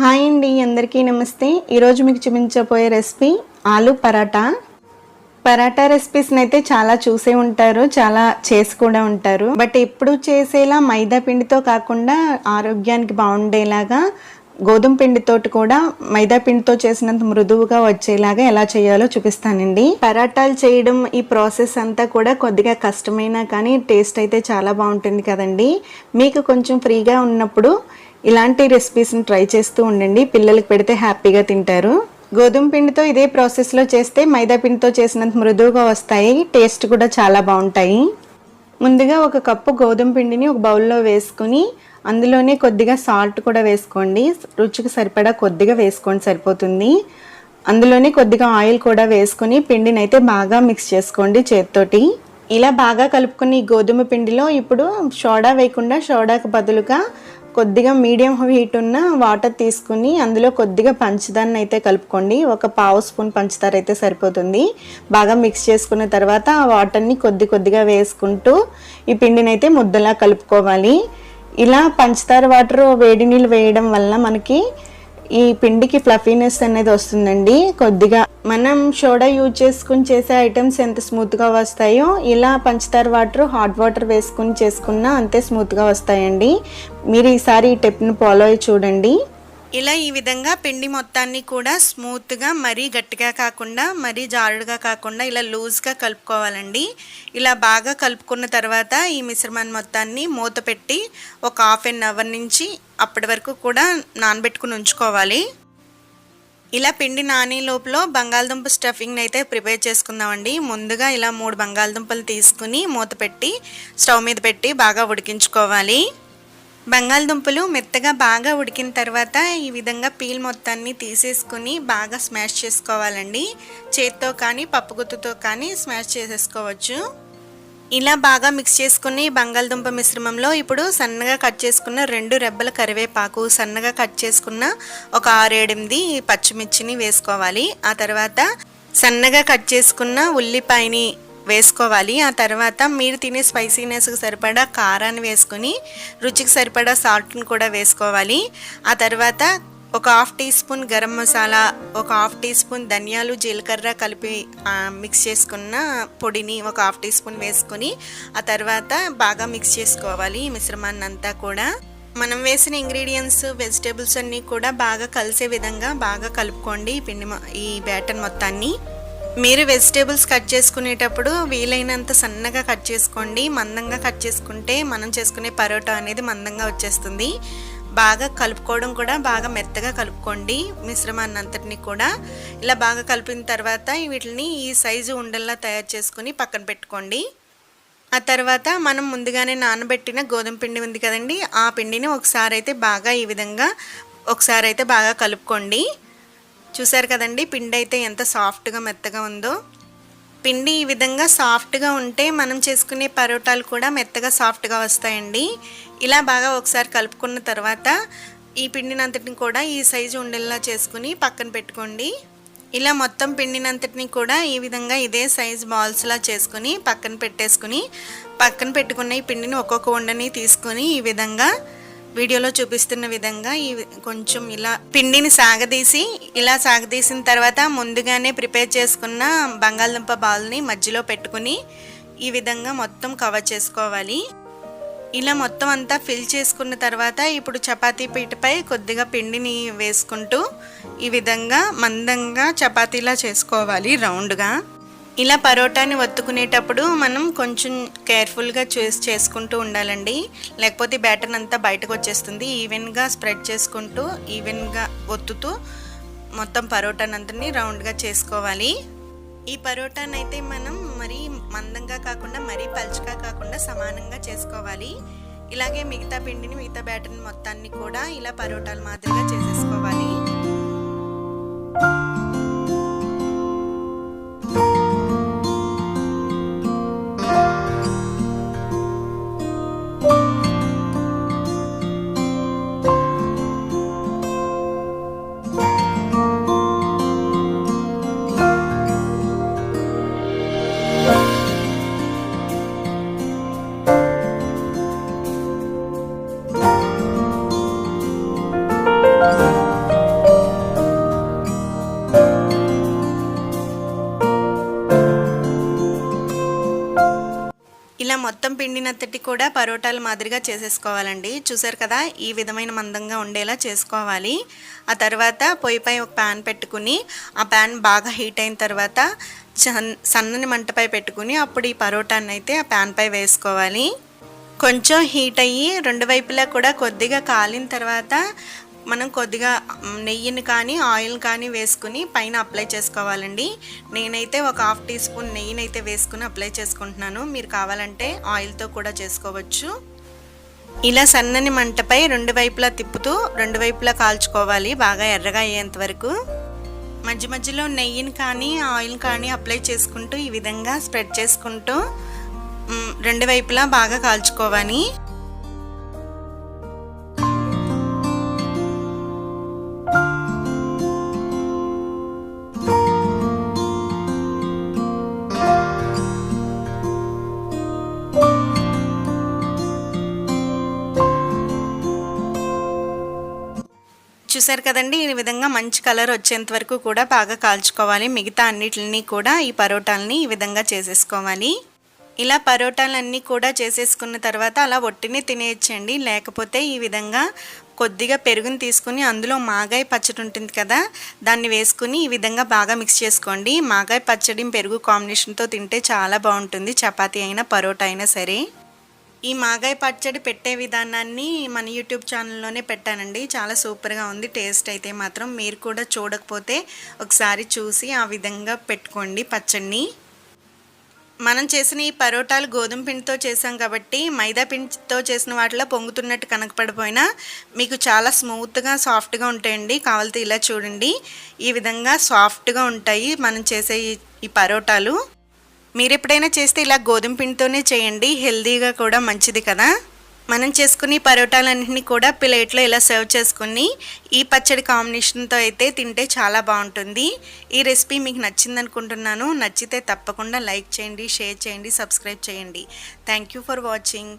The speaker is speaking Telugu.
హాయ్ అండి అందరికీ నమస్తే. ఈరోజు మీకు చూపించబోయే రెసిపీ ఆలు పరాటా. పరాటా రెసిపీస్ని అయితే చాలా చూసే ఉంటారు చాలా చేసి కూడా ఉంటారు. బట్ ఎప్పుడు చేసేలా మైదా పిండితో కాకుండా ఆరోగ్యానికి బాగుండేలాగా గోధుమ పిండితోటి కూడా మైదా పిండితో చేసినంత మృదువుగా వచ్చేలాగా ఎలా చేయాలో చూపిస్తానండి. పరాటాలు చేయడం ఈ ప్రాసెస్ అంతా కూడా కొద్దిగా కష్టమైనా కానీ టేస్ట్ అయితే చాలా బాగుంటుంది కదండి. మీకు కొంచెం ఫ్రీగా ఉన్నప్పుడు ఇలాంటి రెసిపీస్ని ట్రై చేస్తూ ఉండండి. పిల్లలకి పెడితే హ్యాపీగా తింటారు. గోధుమ పిండితో ఇదే ప్రాసెస్లో చేస్తే మైదా పిండితో చేసినంత మృదువుగా వస్తాయి. టేస్ట్ కూడా చాలా బాగుంటాయి. ముందుగా ఒక కప్పు గోధుమ పిండిని ఒక బౌల్లో వేసుకుని అందులోనే కొద్దిగా సాల్ట్ కూడా వేసుకోండి. రుచికి సరిపడా కొద్దిగా వేసుకోండి సరిపోతుంది. అందులోనే కొద్దిగా ఆయిల్ కూడా వేసుకుని పిండిని అయితే బాగా మిక్స్ చేసుకోండి చేత్తోటి. ఇలా బాగా కలుపుకుని ఈ గోధుమ పిండిలో ఇప్పుడు సోడా వేయకుండా సోడాకు బదులుగా కొద్దిగా మీడియం హీట్ ఉన్న వాటర్ తీసుకుని అందులో కొద్దిగా పంచదారని అయితే కలుపుకోండి. ఒక పావు స్పూన్ పంచదార అయితే సరిపోతుంది. బాగా మిక్స్ చేసుకున్న తర్వాత ఆ వాటర్ని కొద్ది కొద్దిగా వేసుకుంటూ ఈ పిండిని అయితే ముద్దలా కలుపుకోవాలి. ఇలా పంచదార వాటర్ వేడి నీళ్ళు వేయడం వల్ల మనకి ఈ పిండికి ఫ్లఫీనెస్ అనేది వస్తుందండి. కొద్దిగా మనం సోడా యూజ్ చేసుకుని చేసే ఐటమ్స్ ఎంత స్మూత్గా వస్తాయో ఇలా పంచదార వాటర్ హాట్ వాటర్ వేసుకుని చేసుకున్నా అంతే స్మూత్గా వస్తాయండి. మీరు ఈసారి ఈ టిప్ని ఫాలో అయ్యి చూడండి. ఇలా ఈ విధంగా పిండి మొత్తాన్ని కూడా స్మూత్గా మరీ గట్టిగా కాకుండా మరీ జారుడుగా కాకుండా ఇలా లూజ్గా కలుపుకోవాలండి. ఇలా బాగా కలుపుకున్న తర్వాత ఈ మిశ్రమాన్ని మొత్తాన్ని మూత పెట్టి ఒక హాఫ్ అన్ అవర్ నుంచి అప్పటి వరకు కూడా నానబెట్టుకుని ఉంచుకోవాలి. ఇలా పిండి నాని లోపల బంగాళదుంప స్టఫింగ్ని అయితే ప్రిపేర్ చేసుకుందామండి. ముందుగా ఇలా మూడు బంగాళదుంపలు తీసుకుని మూత పెట్టి స్టవ్ మీద పెట్టి బాగా ఉడికించుకోవాలి. బంగాళదుంపలు మెత్తగా బాగా ఉడికిన తర్వాత ఈ విధంగా పీల్ మొత్తాన్ని తీసేసుకుని బాగా స్మాష్ చేసుకోవాలండి. చేత్తో కానీ పప్పుగుత్తుతో కానీ స్మాష్ చేసేసుకోవచ్చు. ఇలా బాగా మిక్స్ చేసుకుని బంగాళదుంప మిశ్రమంలో ఇప్పుడు సన్నగా కట్ చేసుకున్న రెండు రెబ్బల కరివేపాకు సన్నగా కట్ చేసుకున్న ఒక ఆరేడెనిమిది పచ్చిమిర్చిని వేసుకోవాలి. ఆ తర్వాత సన్నగా కట్ చేసుకున్న ఉల్లిపాయని వేసుకోవాలి. ఆ తర్వాత మీరు తినే స్పైసీనెస్కి సరిపడా కారాన్ని వేసుకొని రుచికి సరిపడా సాల్ట్ని కూడా వేసుకోవాలి. ఆ తర్వాత ఒక half teaspoon garam masala ఒక హాఫ్ టీ స్పూన్ ధనియాలు జీలకర్ర కలిపి మిక్స్ చేసుకున్న పొడిని ఒక హాఫ్ టీ స్పూన్ వేసుకొని ఆ తర్వాత బాగా మిక్స్ చేసుకోవాలి ఈ మిశ్రమాన్ని అంతా కూడా. మనం వేసిన ఇంగ్రీడియంట్స్ వెజిటేబుల్స్ అన్నీ కూడా బాగా కలిసే విధంగా బాగా కలుపుకోండి ఈ పిండి ఈ బ్యాటర్ మొత్తాన్ని. మీరు వెజిటేబుల్స్ కట్ చేసుకునేటప్పుడు వీలైనంత సన్నగా కట్ చేసుకోండి. మందంగా కట్ చేసుకుంటే మనం చేసుకునే పరోటా అనేది మందంగా వచ్చేస్తుంది. బాగా కలుపుకోవడం కూడా బాగా మెత్తగా కలుపుకోండి మిశ్రమాన్ని అంతటిని కూడా. ఇలా బాగా కలిపిన తర్వాత వీటిని ఈ సైజు ఉండల్లా తయారు చేసుకుని పక్కన పెట్టుకోండి. ఆ తర్వాత మనం ముందుగానే నానబెట్టిన గోధుమ పిండి ఉంది కదండి ఆ పిండిని ఒకసారి అయితే బాగా ఈ విధంగా ఒకసారి అయితే బాగా కలుపుకోండి. చూసారు కదండి పిండి అయితే ఎంత సాఫ్ట్గా మెత్తగా ఉందో. పిండి ఈ విధంగా సాఫ్ట్గా ఉంటే మనం చేసుకునే పరోటాలు కూడా మెత్తగా సాఫ్ట్గా వస్తాయండి. ఇలా బాగా ఒకసారి కలుపుకున్న తర్వాత ఈ పిండినంతటిని కూడా ఈ సైజు ఉండేలా చేసుకుని పక్కన పెట్టుకోండి. ఇలా మొత్తం పిండినంతటిని కూడా ఈ విధంగా ఇదే సైజ్ బాల్స్లా చేసుకుని పక్కన పెట్టేసుకుని పక్కన పెట్టుకున్న ఈ పిండిని ఒక్కొక్క ఉండని తీసుకొని ఈ విధంగా వీడియోలో చూపిస్తున్న విధంగా ఈ కొంచెం ఇలా పిండిని సాగదీసి ఇలా సాగదీసిన తర్వాత ముందుగానే ప్రిపేర్ చేసుకున్న బంగాళదుంప బాల్ని మధ్యలో పెట్టుకుని ఈ విధంగా మొత్తం కవర్ చేసుకోవాలి. ఇలా మొత్తం అంతా ఫిల్ చేసుకున్న తర్వాత ఇప్పుడు చపాతీ పీటపై కొద్దిగా పిండిని వేసుకుంటూ ఈ విధంగా మందంగా చపాతీలా చేసుకోవాలి రౌండ్గా. ఇలా పరోటాని వత్తుకునేటప్పుడు మనం కొంచెం కేర్ఫుల్గా చూస్ చేసుకుంటూ ఉండాలండి. లేకపోతే బ్యాటర్ అంతా బయటకు వచ్చేస్తుంది. ఈవెన్గా స్ప్రెడ్ చేసుకుంటూ ఈవెన్గా ఒత్తుతూ మొత్తం పరోటానంతని రౌండ్గా చేసుకోవాలి. ఈ పరోటాని అయితే మనం మరీ మందంగా కాకుండా మరీ పలుచగా కాకుండా సమానంగా చేసుకోవాలి. ఇలాగే మిగతా పిండిని మిగతా బ్యాటర్ని మొత్తాన్ని కూడా ఇలా పరోటాలు మాదిరిగా చేసేసుకోవాలి. ఇలా మొత్తం పిండినంతటి కూడా పరోటాల మాదిరిగా చేసేసుకోవాలండి. చూసారు కదా ఈ విధమైన మందంగా ఉండేలా చేసుకోవాలి. ఆ తర్వాత పొయ్యిపై ఒక ప్యాన్ పెట్టుకుని ఆ ప్యాన్ బాగా హీట్ అయిన తర్వాత చన్- సన్నని మంటపై పెట్టుకుని అప్పుడు ఈ పరోటాన్ని అయితే ఆ ప్యాన్పై వేసుకోవాలి. కొంచెం హీట్ అయ్యి రెండు వైపులా కూడా కొద్దిగా కాలిన తర్వాత మనం కొద్దిగా నెయ్యిని కానీ ఆయిల్ కానీ వేసుకుని పైన అప్లై చేసుకోవాలండి. నేనైతే ఒక హాఫ్ టీ స్పూన్ నెయ్యిని అయితే వేసుకుని అప్లై చేసుకుంటున్నాను. మీరు కావాలంటే ఆయిల్తో కూడా చేసుకోవచ్చు. ఇలా సన్నని మంటపై రెండు వైపులా తిప్పుతూ రెండు వైపులా కాల్చుకోవాలి. బాగా ఎర్రగా అయ్యేంత వరకు. మధ్య మధ్యలో నెయ్యిని కానీ ఆయిల్ కానీ అప్లై చేసుకుంటూ ఈ విధంగా స్ప్రెడ్ చేసుకుంటూ రెండు వైపులా బాగా కాల్చుకోవాలి. చూసారు కదండి ఈ విధంగా మంచి కలర్ వచ్చేంత వరకు కూడా బాగా కాల్చుకోవాలి. మిగతా అన్నిటిని కూడా ఈ పరోటాలని ఈ విధంగా చేసేసుకోవాలి. ఇలా పరోటాలన్నీ కూడా చేసేసుకున్న తర్వాత అలా ఒట్టిని తినేయచ్చండి. లేకపోతే ఈ విధంగా కొద్దిగా పెరుగుని తీసుకుని అందులో మాగాయ పచ్చడి ఉంటుంది కదా దాన్ని వేసుకుని ఈ విధంగా బాగా మిక్స్ చేసుకోండి. మాగాయ పచ్చడి పెరుగు కాంబినేషన్తో తింటే చాలా బాగుంటుంది. చపాతీ అయినా పరోటా అయినా సరే. ఈ మాగాయ పచ్చడి పెట్టే విధానాన్ని మన యూట్యూబ్ ఛానల్లోనే పెట్టానండి. చాలా సూపర్గా ఉంది. టేస్ట్ అయితే మాత్రం మీరు కూడా చూడకపోతే ఒకసారి చూసి ఆ విధంగా పెట్టుకోండి పచ్చడిని. మనం చేసిన ఈ పరోటాలు గోధుమ పిండితో చేసాం కాబట్టి మైదా పిండితో చేసిన వాటిలో పొంగుతున్నట్టు కనకపడిపోయినా మీకు చాలా స్మూత్గా సాఫ్ట్గా ఉంటాయండి. కావాలితే ఇలా చూడండి. ఈ విధంగా సాఫ్ట్గా ఉంటాయి మనం చేసే ఈ- ఈ పరోటాలు. మీరు ఎప్పుడైనా చేస్తే ఇలా గోధుమ పిండితోనే చేయండి. హెల్దీగా కూడా మంచిది కదా. మనం చేసుకుని పరోటాలన్నింటినీ కూడా ప్లేట్లో ఇలా సర్వ్ చేసుకుని ఈ పచ్చడి కాంబినేషన్తో అయితే తింటే చాలా బాగుంటుంది. ఈ రెసిపీ మీకు నచ్చింది అనుకుంటున్నాను నచ్చితే తప్పకుండా లైక్ చేయండి షేర్ చేయండి సబ్స్క్రైబ్ చేయండి. Thank you for watching.